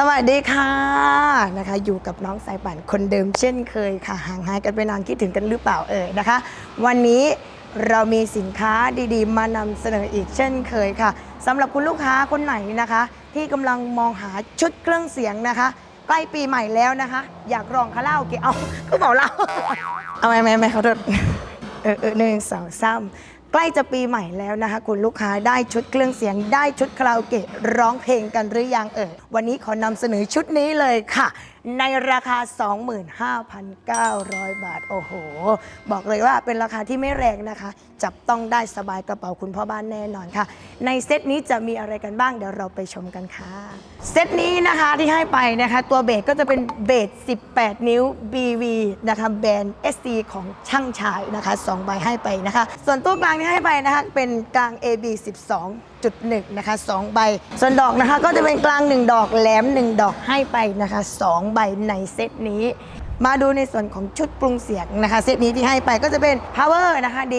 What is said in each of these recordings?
สวัสดีค่ะนะคะ อยู่กับน้องสายป่านคนเดิมเช่นเคยค่ะห่างหายกันไปนานคิดถึงกันหรือเปล่าเอ่ยนะคะ วันนี้เรามีสินค้าดีๆ มานำเสนออีกเช่นเคยค่ะสำหรับคุณลูกค้าคนไหนนะคะ ที่กำลังมองหาชุดเครื่องเสียงนะคะ ใกล้ปีใหม่แล้วนะคะ อยากรองคาราโอเกะเอาก็บอกเราเอาไหมไหมไหมเขาโทษเออเออหนึ่งสองสาม ใกล้จะปีใหม่แล้วนะคะคุณลูกค้าได้ชุดเครื่องเสียงได้ชุดคาราโอเกะร้องเพลงกันหรือยังเอ่ยวันนี้ขอนำเสนอชุดนี้เลยค่ะในราคา 25,900 บาท โอ้โห บอกเลยว่าเป็นราคาที่ไม่แรงนะคะ จับต้องได้สบายกระเป๋าคุณพ่อบ้านแน่นอนค่ะ ในเซตนี้จะมีอะไรกันบ้าง เดี๋ยวเราไปชมกันค่ะ เซตนี้นะคะที่ให้ไปนะคะ ตัวเบสก็จะเป็นเบส 18 นิ้ว BV นะคะแบรนด์ SC ของช่างชายนะคะ2ใบให้ไปนะคะ ส่วนตัวกลางที่ให้ไปนะคะเป็นกลาง AB 12จุดหนึ่งนะคะ2ใบ ส่วนดอกนะคะก็จะเป็นกลาง 1 ดอกแหลม 1 ดอกให้ไปนะคะ2ใบในเซตนี้ มาดูในส่วนของชุดปรุงเสียงนะคะ เซตนี้ที่ให้ไปก็จะเป็น Power นะคะ D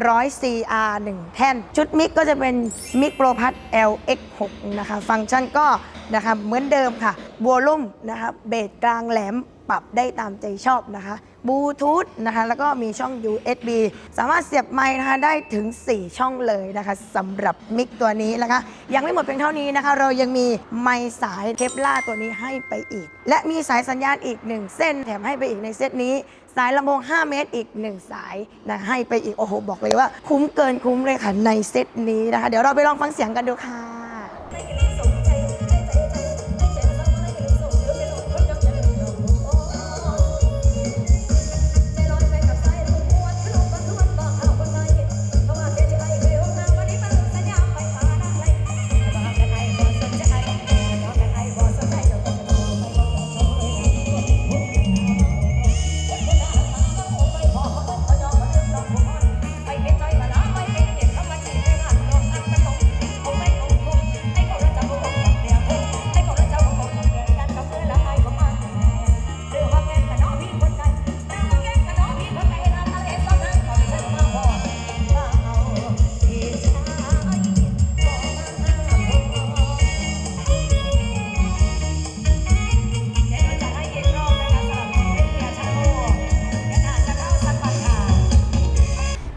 600 CR 1 แท่น ชุดมิกก็จะเป็นมิกโปรพัท LX 6นะคะ ฟังก์ชันก็นะคะเหมือนเดิมค่ะบัวลุ่มนะคะเบสกลางแหลม ปรับได้ตามใจชอบนะคะบลูทูธนะคะแล้วก็มีช่อง USB สามารถเสียบไมค์นะคะได้ถึง 4 ช่องเลยนะคะสำหรับมิกตัวนี้นะคะ ยังไม่หมดเพียงเท่านี้นะคะ เรายังมีไมค์สายเทปล่าตัวนี้ให้ไปอีก และมีสายสัญญาณอีก 1 เส้น แถมให้ไปอีกในเซตนี้ สายลำโพง5 เมตรอีก 1 สายนะให้ไปอีกโอ้โหบอกเลยว่า คุ้มเกินคุ้มเลยค่ะในเซตนี้นะคะ เดี๋ยวเราไปลองฟังเสียงกันดูค่ะ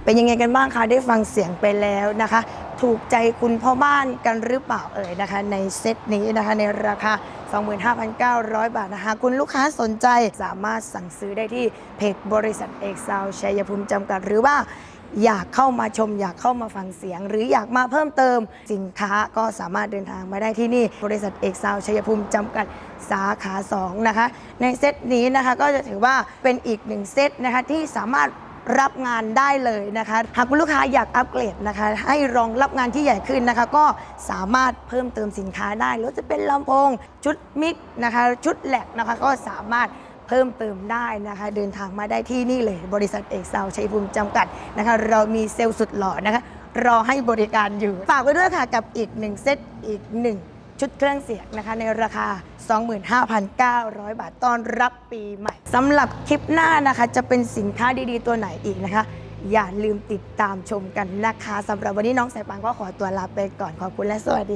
เป็นยังไงกันบ้างคะได้ฟังเสียงไปแล้วนะคะ ถูกใจคุณพ่อบ้านกันหรือเปล่าเอ่ยนะคะ ในเซตนี้นะคะในราคา 25,900 บาทนะคะคุณลูกค้าสนใจสามารถสั่งซื้อได้ที่เพจบริษัทเอกซาวชัยภูมิจำกัดหรือว่าอยากเข้ามาชม อยากเข้ามาฟังเสียง หรืออยากมาเพิ่มเติมสินค้าก็สามารถเดินทางมาได้ที่นี่ บริษัทเอกซาวชัยภูมิจำกัดสาขา 2 นะคะ ในเซตนี้นะคะก็จะถือว่าเป็นอีกหนึ่งเซตนะคะที่สามารถ รับงานได้เลยนะคะ หากคุณลูกค้าอยากอัปเกรดนะคะ ให้รองรับงานที่ใหญ่ขึ้นนะคะ ก็สามารถเพิ่มเติมสินค้าได้หรือจะเป็นลำโพงชุดมิกนะคะ ชุดแหลกนะคะก็สามารถเพิ่มเติมได้นะคะ เดินทางมาได้ที่นี่เลย บริษัทเอกซาวชัยภูมิจำกัดนะคะ เรามีเซลล์สุดหล่อนะคะ รอให้บริการอยู่ ฝากไว้ด้วยค่ะกับอีกหนึ่งเซตอีกหนึ่ง ชุดเครื่องเสียงนะคะในราคา 25,900 บาทต้อนรับปีใหม่สำหรับคลิปหน้านะคะ จะเป็นสินค้าดีๆตัวไหนอีกนะคะ อย่าลืมติดตามชมกันนะคะสำหรับวันนี้น้องสายปังก็ขอตัวลาไปก่อนขอบคุณและสวัสดี